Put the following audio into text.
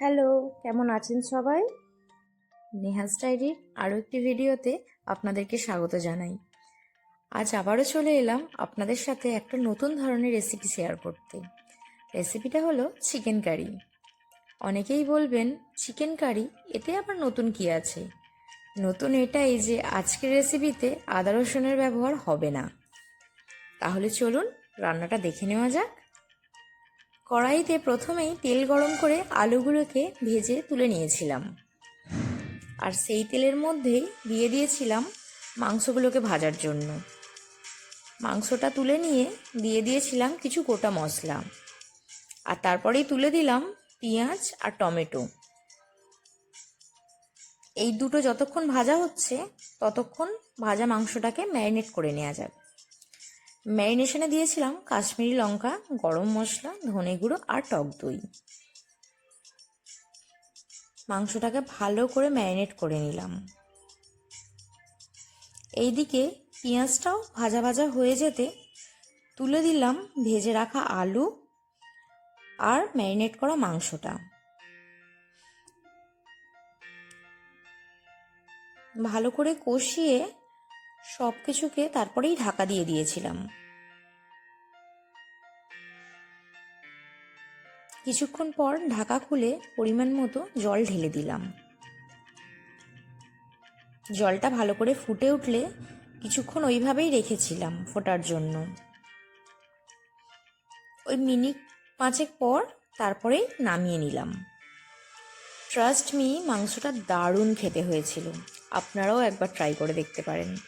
Hello, কেমন আছেন সবাই? নেহাজ ডায়েরির আরও একটি ভিডিওতে আপনাদেরকে স্বাগত জানাই। আজ আবারও চলে এলাম আপনাদের সাথে একটা নতুন ধরনের রেসিপি শেয়ার করতে। রেসিপিটা হলো চিকেন কারি অনেকেই বলবেন চিকেন কারি এতে আবার নতুন কি আছে? নতুন এটাই যে আজকের রেসিপিতে আদা রসুনের ব্যবহার হবে না। তাহলে চলুন রান্নাটা দেখে নেওয়া যাক। কড়াইতে প্রথমেই তেল গরম করে আলুগুলোকে ভেজে তুলে নিয়েছিলাম। আর সেই তেলের মধ্যেই দিয়ে দিয়েছিলাম মাংসগুলোকে ভাজার জন্য। মাংসটা তুলে নিয়ে দিয়ে দিয়েছিলাম কিছু গোটা মশলা। আর তারপরেই তুলে দিলাম পেঁয়াজ আর টমেটো। এই দুটো যতক্ষণ ভাজা হচ্ছে, ততক্ষণ ভাজা মাংসটাকে ম্যারিনেট করে নেওয়া যাবে ম্যারিনেশনে দিয়েছিলাম কাশ্মীরি লঙ্কা, গরম মশলা, ধনে গুঁড়ো আর টক দই। মাংসটাকে ভালো করে ম্যারিনেট করে নিলাম। এইদিকে পেঁয়াজটাও ভাজা ভাজা হয়ে যেতে তুলে দিলাম ভেজে রাখা আলু আর ম্যারিনেট করা মাংসটা। ভালো করে কষিয়ে সব কিছুকে তারপরেই ঢাকা দিয়ে দিয়েছিলাম। কিছুক্ষণ পর ঢাকা খুলে পরিমাণ মতো জল ঢেলে দিলাম। জলটা ভালো করে ফুটে উঠলে কিছুক্ষণ ওইভাবেই রেখেছিলাম ফোটার জন্য। ওই মিনিট পাঁচেক পর তারপরেই নামিয়ে নিলাম। ট্রাস্ট মি মাংসটা দারুণ খেতে হয়েছিল। আপনারাও একবার ট্রাই করে দেখতে পারেন।